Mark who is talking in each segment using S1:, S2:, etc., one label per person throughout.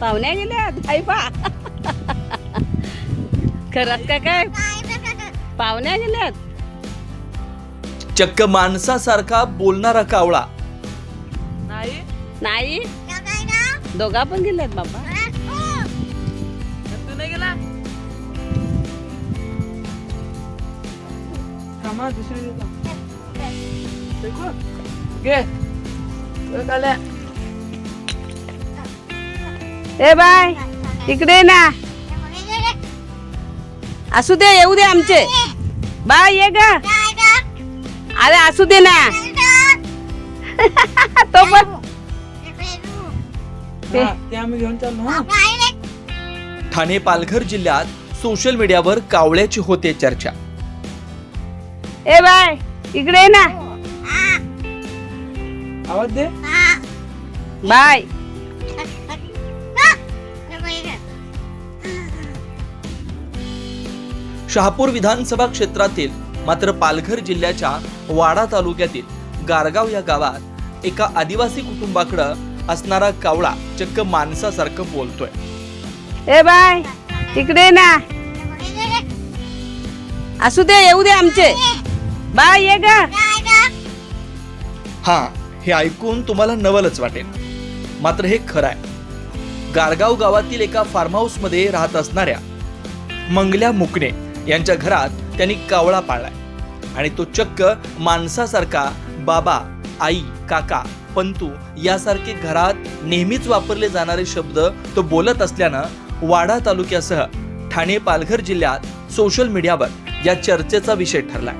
S1: पाहुण्या गेल्यात. आई पा खरंच काय काय? पाहुण्या गेल्यात.
S2: चक्क माणसासारखा बोलणारा कावळा.
S3: नाही.
S1: नाही? दोघा पण गेल्यात बाबा.
S3: तू नाही गेला? थांबा दुसरी देतो. घे. तो काल्या
S1: ए बाय इकडे ये ना. असू दे येऊ दे आमचे. बाय ये ग. अरे असू दे ना. तो पण
S2: ठाणे पालघर जिल्ह्यात सोशल मीडियावर कावळ्याची होते चर्चा.
S1: ए बाय इकडे ना.
S3: आवाज दे.
S1: बाय.
S2: शहापूर विधानसभा क्षेत्रातील मात्र पालघर जिल्ह्याच्या वाडा तालुक्यातील गारगाव या गावात एका आदिवासी कुटुंबाकडं असणारा कावळा चक्क माणसासारखं बोलतोय.
S1: ए बाय इकडे ये ना. असू दे येऊ दे आमचे. बाय ये ग.
S2: हा हे ऐकून तुम्हाला नवलच वाटेल. मात्र हे खरं आहे गारगाव गावातील एका फार्म हाऊसमध्ये राहत असणाऱ्या मंगल्या मुकणे यांच्या घरात त्यांनी कावळा पाळलाय. आणि तो चक्क माणसासारखा बाबा आई काका पंतू यासारखे घरात नेहमीच वापरले जाणारे शब्द तो बोलत असल्यानं वाडा तालुक्यासह ठाणे पालघर जिल्ह्यात सोशल मीडियावर या चर्चेचा विषय ठरलाय.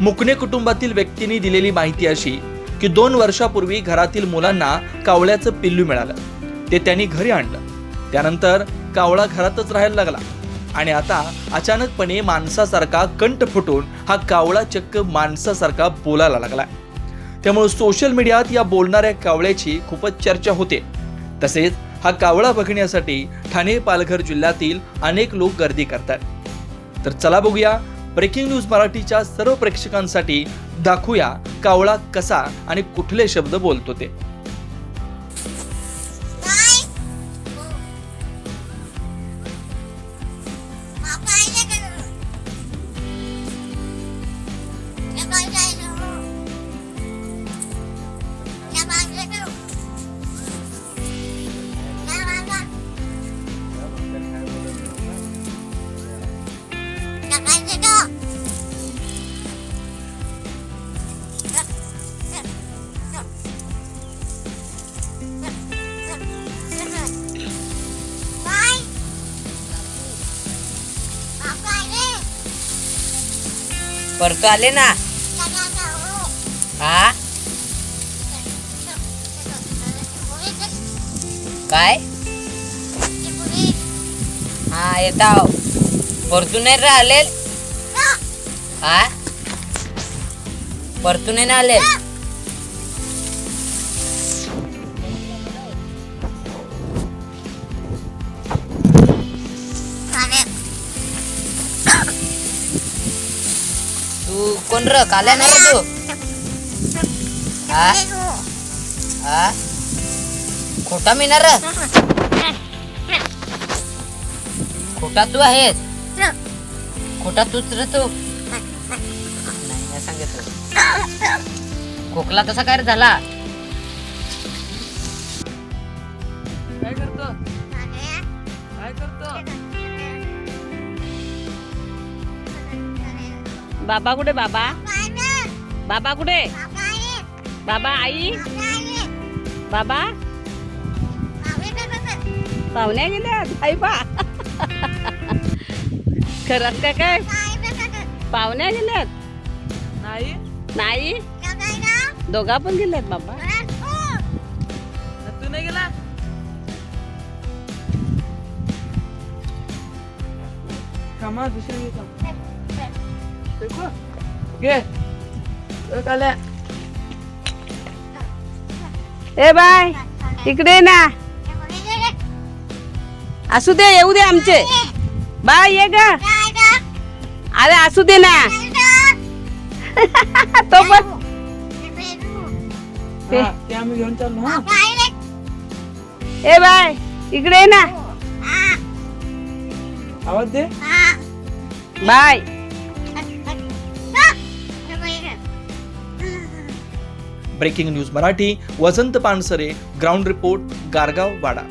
S2: मुकणे कुटुंबातील व्यक्तींनी दिलेली माहिती अशी की दोन वर्षापूर्वी घरातील मुलांना कावळ्याचं पिल्लू मिळालं. ते त्यांनी घरी आणलं. त्यानंतर कावळा घरातच राहायला लागला. आणि आता अचानकपणे माणसासारखा कंठ फुटून हा कावळा चक्क माणसासारखा बोलायला लागला त्यामुळे सोशल मीडियात या बोलणाऱ्या कावळ्याची खूपच चर्चा होते. तसेच हा कावळा बघण्यासाठी ठाणे पालघर जिल्ह्यातील अनेक लोक गर्दी करतात. तर चला बघूया ब्रेकिंग न्यूज मराठीच्या सर्व प्रेक्षकांसाठी दाखवूया कावळा कसा आणि कुठले शब्द बोलतो ते.
S4: परतो आले काय? हा येता परतून राहिले हा? परतून नाही आले तू कोण र? काल्या ना तू? हा? हा? खोटा मिनार? खोटा तू आहेस. खोटा तूच रे तू. नाही नाही. सांगितलं. खोकला तसा काय रे झाला?
S3: काय करतो? काय करतो?
S1: बाबा कुठे बाबा? बाबा. कुठे? बाबा आई? बाबा? पाहुण्या गेल्यात आई पा खरंच काय काय? पाहुण्या गेल्यात
S3: नाही.
S1: नाही? दोघा पण गेल्यात बाबा.
S3: तू नाही गेला? थांबा दुसरी घे. ए,
S1: बाय इकडे ना. असू दे येऊ दे आमचे. बाय ये ग. अरे असू दे ना. तो पण ते- ए बाय इकडे ये ना.
S3: आवाज दे.
S1: Bye.
S2: Breaking news Marathi Vasant Pansare ground report Gargaon Wada.